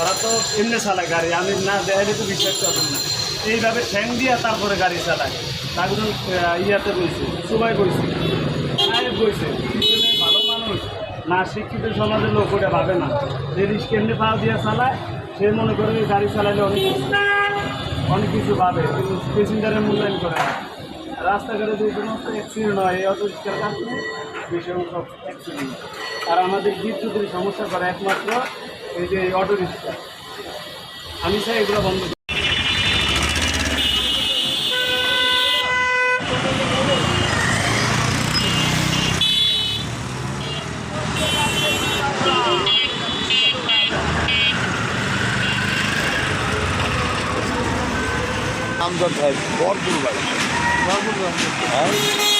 ওরা তো এমনি চালায় গাড়ি? আমি না দেখাইলে তো বিশ্বাস করবেন না। এইভাবে ঠ্যাং দিয়া তারপরে গাড়ি চালায়। তারপরে ইয়াতে বইছে, সবাই বইছে সাহেব বইছে। ভালো মানুষ, না শিক্ষিত সমাজের লোক, ওটা ভাবে না। যে রিস্ক এমনি পা দিয়ে চালায়, সে মনে করে গাড়ি চালাইলে অনেক অনেক কিছু ভাবে কিন্তু প্যাসেঞ্জারের মূল্যায়ন করে না। রাস্তাঘাটে যে সমস্ত অ্যাক্সিডেন্ট হয়, এই অটো রিক্সার কারণে বেশি অংশ অ্যাক্সিডেন্ট আর আমাদের বিদ্যুতের সমস্যা করে একমাত্র এই যে অটো রিক্সা আমি চাই এগুলো বন্ধ। আমজাদ ভাই বরপুর বাড়ি হ্যাঁ